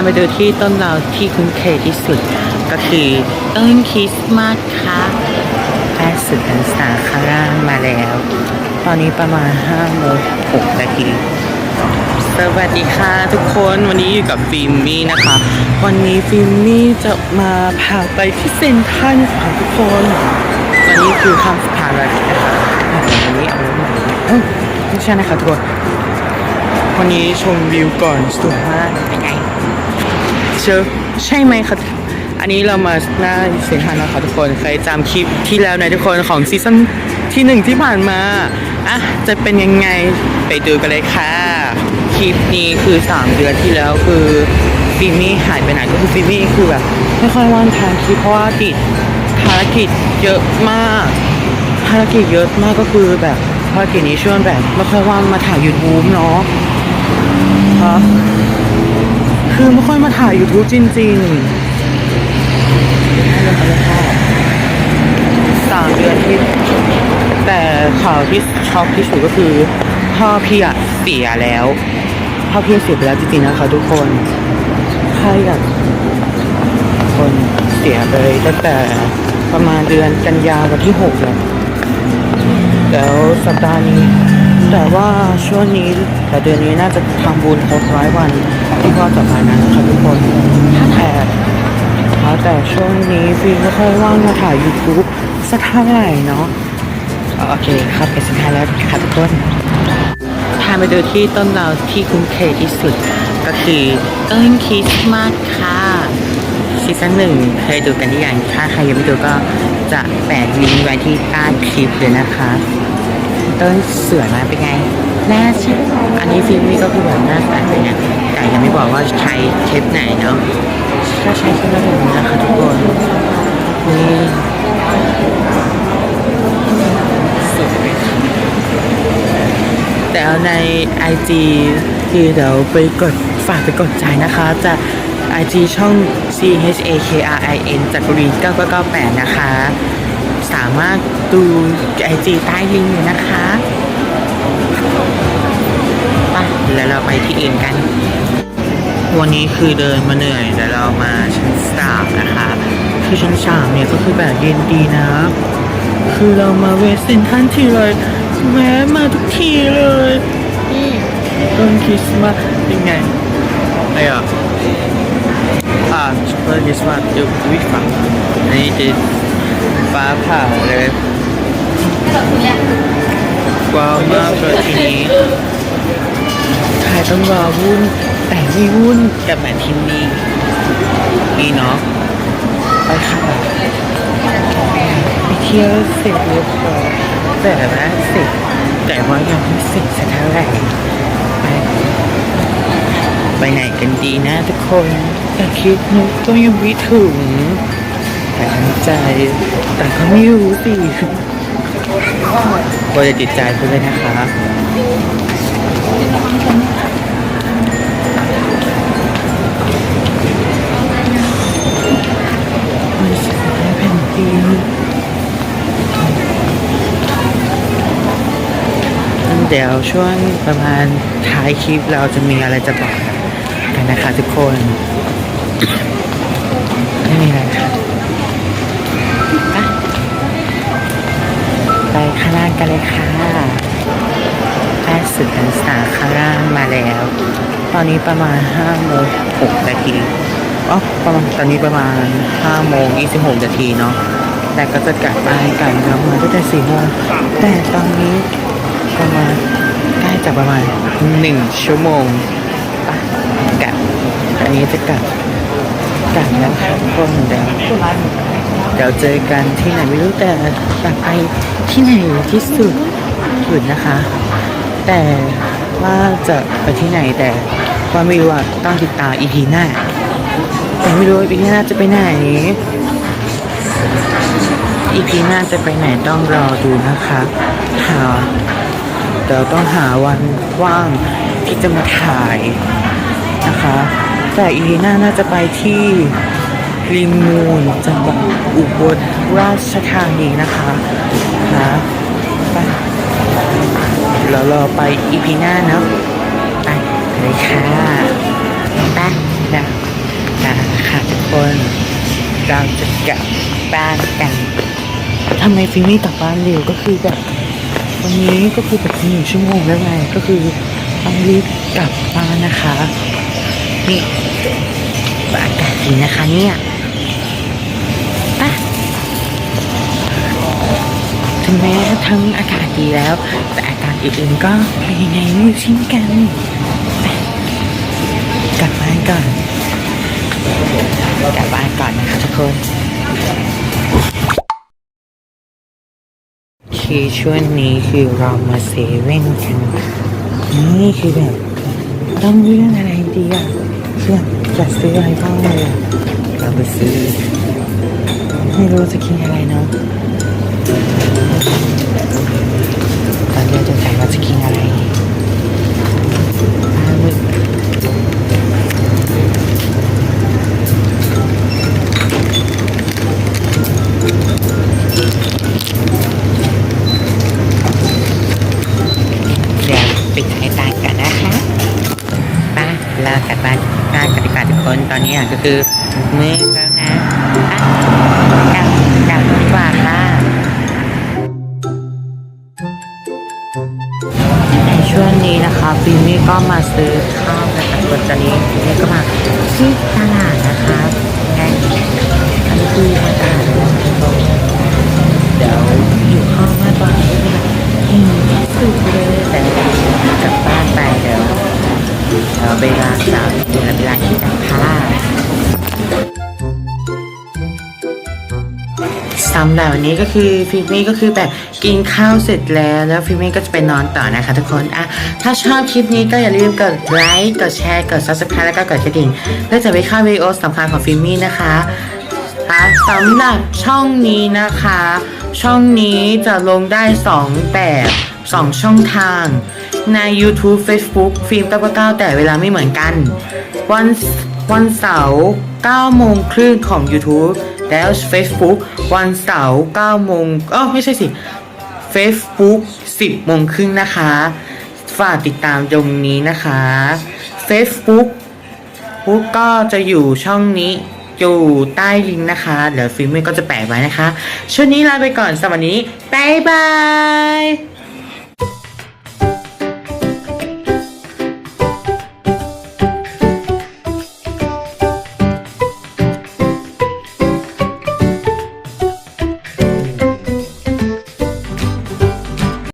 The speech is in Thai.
าไปดูที่ต้นเราที่คุ้นเคยที่สุด ก็คือต้นคริสต์มาสค่ะใกล้สุดพรรษาข้างล่างมาแล้ว ตอนนี้ประมาณ5โมง6นาทีสวัสดีค่ะทุกคนวันนี้อยู่กับฟิล์มมี่นะคะ วันนี้ฟิล์มมี่จะมาพาไปที่เซนทรัลค่ะทุกคนวันนี้คือคำสุดท้ายแล้วนะคะวันนี้เอาไว้ใหม่เอ้ยไม่ใช่นะคะทุกคนวันนี้ชมวิวก่อนสวยมากเป็นไง เชอใช่ไหมคะอันนี้เรามาหน้าเซ็นทรัลนะคะทุกคนใครจำคลิปที่แล้วในะทุกคนของซีซั่นที่หนึ่งที่ผ่านมาอะจะเป็นยังไงไปดูกันเลยค่ะ คลิปนี้คือ 3 เดือนที่แล้วคือฟิมี่หายไปไหนก็คือฟิมี่คือแบบไม่ค่อยว่างทางคลิปเพราะว่าติดภารกิจเยอะมาก ภารกิจเยอะมากก็คือแบบภารกิจนี้ช่วงแบบไม่ค่อยว่างมาถ่าย YouTube เนาะครับ ม่ค่อยมาถ่าย YouTube จริงๆสามเดือนที่ แต่ข่าวที่ช็อกที่สุดก็คือ พ่อพี่อะเสียแล้ว พ่อพี่เสียไปแล้วจริงๆนะคะทุกคนใครอยากคนเสียไปตั้งแต่ประมาณเดือนกันยาวันที่หกแล้วแล้วสัปดาห์นี้ แต่ว่าช่วงนี้แต่เดือนนี้น่าจะทำบุญครบร้อยวันที่พ่อจะมานั้นนะคะทุกคนแต่แต่ช่วงนี้ฟิลไม่ค่อยว่างมาถ่าย YouTube สักเท่าไหร่เนาะโอเคครับเป็นสุดท้ายแล้วค่ะทุกคนพาไปดูที่ต้นเราที่คุ้นเคยที่สุด ก็คือต้นคริสต์มาสค่ะซีซั่นหนึ่งเคยดูกันที่อย่างถ้าใครยังไม่ดูก็จะแปะลิงก์ไว้ที่ใต้คลิปเลยนะคะ ต้นสวยมากเป็นไงน่าชิอันนี้ฟิล์มนี่ก็คือแบบหน้าใสเลยเนี่ยแต่ยังไม่บอกว่าใช้เทปไหนเนาะก็ใช้เทปแบบนี้นะคะทุกคนนี่แต่ใน IG คือเดี๋ยวไปกดฝากไปกดใจนะคะ จะ IG ช่อง C H A K R I N จากกรีน9998 นะคะ สามารถดู IG ใต้ลิงก์เลยนะคะไปแล้วเราไปที่อื่นกัน วันนี้คือเดินมาเหนื่อยแต่เรามาชั้นสามนะคะ คือชั้นสามเนี่ยก็คือแบบเย็นดีนะ คือเรามาเวสเซนทันทีเลยแม้มาทุกทีเลยนี่ต้นคริสต์มาสเป็นไงอะไรอะอ่าต้นคริสต์มาสดูวิฝังอันนี้ ฟ้าผ่าเลยว้าวมากเลยทีนี้ใครต้องรอวุ่น แต่ไม่วุ่นกับแบบที่นี่นี่เนาะไปค่ะไปเที่ยวเสร็จเรียบร้อยแต่ว่าเสร็จแต่ว่ายังไม่เสร็จสักเท่าไหร่ไปไปไหนกันดีนะทุกคนแต่คิดนึกก็ยังไม่ถึง แต่ทำใจ แต่ก็ไม่รู้สิว่าจะติดใจเพื่อนนะคะมันสวยแผ่นดินเดี๋ยวช่วงประมาณท้ายคลิปเราจะมีอะไรจะบอกกันนะคะทุกคน ไม่มีอะไรค่ะ ไปข้างล่างกันเลยค่ะใกล้สุดพรรษาข้างล่างมาแล้ว ตอนนี้ประมาณ5โมง6นาทีอ๋อประมาณตอนนี้ประมาณ5โมง26นาทีเนาะแต่ก็จะกลับบ้านกันเรามาตั้งแต่4โมงแต่ตอนนี้ประมาณใกล้จะประมาณหนึ่งชั่วโมงปะกลับอันนี้จะกลับกลับแล้วครับทุกคนเดียว ดี๋ยวเจอกันที่ไหนไม่รู้แต่อยากไปที่ไหนที่สุดสุดนะคะ แต่ว่าจะไปที่ไหนแต่ว่าไม่รู้ว่าต้องติดตามอีพีหน้า แต่ไม่รู้อีพีหน้าจะไปไหนอีพีหน้าจะไปไหนต้องรอดูนะคะหาเดี๋ยวต้องหาวันว่างที่จะมาถ่ายนะคะ แต่อีพีหน้าน่าจะไปที่ ริมมูลจังหวัดอุบลราชธานีนะคะนะไปแล้วรอไปอีพีหน้าเนาะไปเลยค่ะไปนะนะค่ะทุกคนเราจะกลับบ้านกันทำไมฟิล์มไม่กลับบ้านเร็วก็คือแบบวันนี้ก็คือแบบหนึ่งชั่วโมงแล้วไงก็คือต้องรีบกลับบ้านนะคะนี่อากาศดีนะคะเนี่ย ถึงแม้ทั้งอากาศดีแล้ว แต่อาการอื่นๆก็เป็นยังไงไม่รู้นกันกลับบ้านก่อนกลับบ้านก่อนนะคะทุกคนคือช่วงนี้คือเรามาเซเว่นกันนี่คือแบบต้องเรื่องอะไรดีอะคือแบบจะซื้ออะไรบ้างเลยเราไปซื้อไม่รู้จะกินอะไรเนาะ ตอนนี้จะใจว่าจะกินอะไรปลาหมึกเดี๋ยวปิดให้ตายกันนะคะไป้าลากลับบ้านบ้านกันดีกว่าทุกคนตอนนี้อะก็คือมือแล้วนะ นี้นะคะฟิมี่ก็มาซื้อข้าวกันกับคนตอนนี้ฟิมี่ก็มาที่ตลาดนะคะไงอันนี้คือมาตลาดเดี๋ยวอยู่ข้าวมาตอนนี้อืมสุดเลยแต่กลับบ้านไปเดี๋ยวเวลาสาวกินแล้วไปร้าที่กังค่ะำหรับวันนี้ก็คือฟิล์มี่ก็คือแบบกินข้าวเสร็จแล้ว แล้วฟิล์มี่ก็จะไปนอนต่อนะคะทุกคนอะถ้าชอบคลิปนี้ก็อย่าลืมกดไลค์กดแชร์กด subscribe แล้วก็กดกระดิ่งเพื่อจะไปเข้าวิดีโอสำคัญของฟิล์มี่นะคะคะสำหรับช่องนี้นะคะ ช่องนี้จะลงได้ 2 แบบ 2 ช่องทาง ใน YouTube Facebook ฟิล์ม99แต่เวลาไม่เหมือนกันวัน วันเสาร์9โมงครึ่งของ YouTube แล้ว Facebook วันเสาร์9โมงเออไม่ใช่สิ Facebook 10โมงครึ่งนะคะ ฝากติดตามตรงนี้นะคะ Facebook ปุ๊กก็จะอยู่ช่องนี้อยู่ใต้ลิงก์นะคะ เดี๋ยวฟิล์มก็จะแปะไว้นะคะ ช่วงนี้ลาไปก่อนสวัสดี บ๊ายบาย